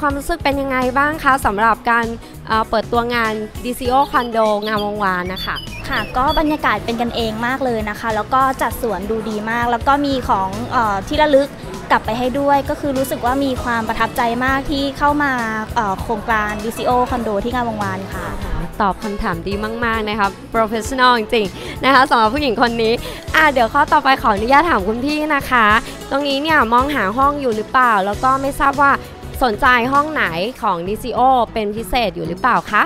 ความรู้สึกเป็นยังไงบ้างคะสำหรับการเอ่อเปิดตัวงาน DCO Condo งามวงวานนะคะค่ะ ก็บรรยากาศเป็นกันเองมากเลยนะคะ แล้วก็จัดสวนดูดีมาก แล้วก็มีของเออที่ระลึกกลับไปให้ด้วย ก็คือรู้สึกว่ามีความประทับใจมากที่เข้ามาเอ่อโครงการ DCO คอนโดที่งามวงวานค่ะ ตอบคำถามดีมาก ๆ นะคะ professional จริง ๆ นะคะสำหรับผู้หญิงคนนี้อะเดี๋ยวข้อต่อไปขออนุญาตถามคุณพี่นะคะ ตรงนี้เนี่ยมองหาห้องอยู่หรือเปล่า แล้วก็ไม่ทราบว่า สนใจห้องไหนของ DCO เป็นพิเศษอยู่หรือเปล่าคะ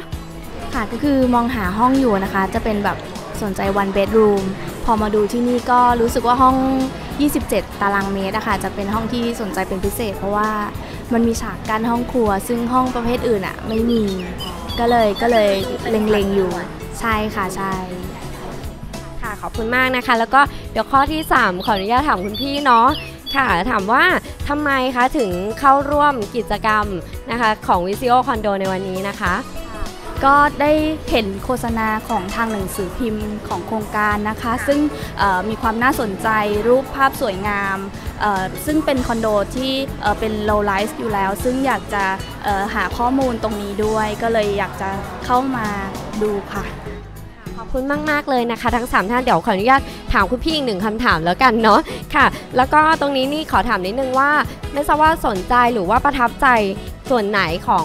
ค่ะก็คือมองหาห้องอยู่นะคะ จะเป็นแบบสนใจ one bedroom พอมาดูที่นี่ก็รู้สึกว่าห้อง 27 ตารางเมตรอะค่ะจะเป็นห้องที่สนใจเป็นพิเศษ เพราะว่ามันมีฉากกั้นห้องครัว ซึ่งห้องประเภทอื่นอะไม่มี ก็เลยก็เลยเล็งๆอยู่ ใช่ค่ะใช่ค่ะขอบคุณมากนะคะ แล้วก็เดี๋ยวข้อที่ 3 ขออนุญาตถามคุณพี่เนาะ ค่ะ ถามว่าทำไมคะถึงเข้าร่วมกิจกรรมนะคะของ v i s i o Condo ในวันนี้นะคะ ก็ได้เห็นโฆษณาของทางหนังสือพิมพ์ของโครงการนะคะ ซึ่งมีความน่าสนใจรูปภาพสวยงาม ซึ่งเป็นคอนโดที่เป็น low rise อยู่แล้ว ซึ่งอยากจะหาข้อมูลตรงนี้ด้วย ก็เลยอยากจะเข้ามาดูค่ะ ขอบคุณมากๆเลยนะคะทั้ง 3 ท่านเดี๋ยวขออนุญาตถามคุณพี่อีกหนึ่งคำถามแล้วกันเนาะค่ะ แล้วก็ตรงนี้นี่ขอถามนิดนึงว่า ไม่ทราบว่าสนใจหรือว่าประทับใจส่วนไหนของ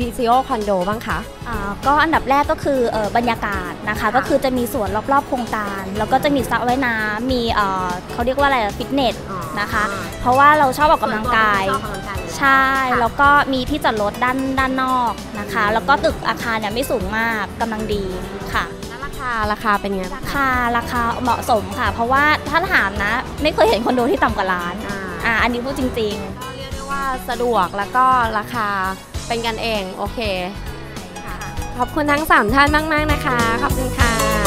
DCO Condo บ้างคะอ่าก็อันดับแรกก็คือเออบรรยากาศนะคะก็คือจะมีสวนรอบๆโครงการ แล้วก็จะมีสระว่ายน้ำมีเอ่อเขาเรียกว่าอะไรฟิตเนสนะคะ เพราะว่าเราชอบออกกำลังกายใช่ แล้วก็มีที่จอดรถด้านด้านนอกนะคะ แล้วก็ตึกอาคารเนี่ยไม่สูงมากกำลังดีค่ะแล้วรา คาราคาเป็นไงบ้างราคาราคาเหมาะสมค่ะ เพราะว่าถ้าถามนะ ไม่เคยเห็นคอนโดที่ต่ำกว่าล้านอ่าอ่าอันนี้พูดจริงๆก็เรียกได้ว่าสะดวกแล้วก็ราคาเป็นกันเองโอเคค่ะขอบคุณทั้ง 3 ท่านมาก ๆ นะคะ ขอบคุณค่ะ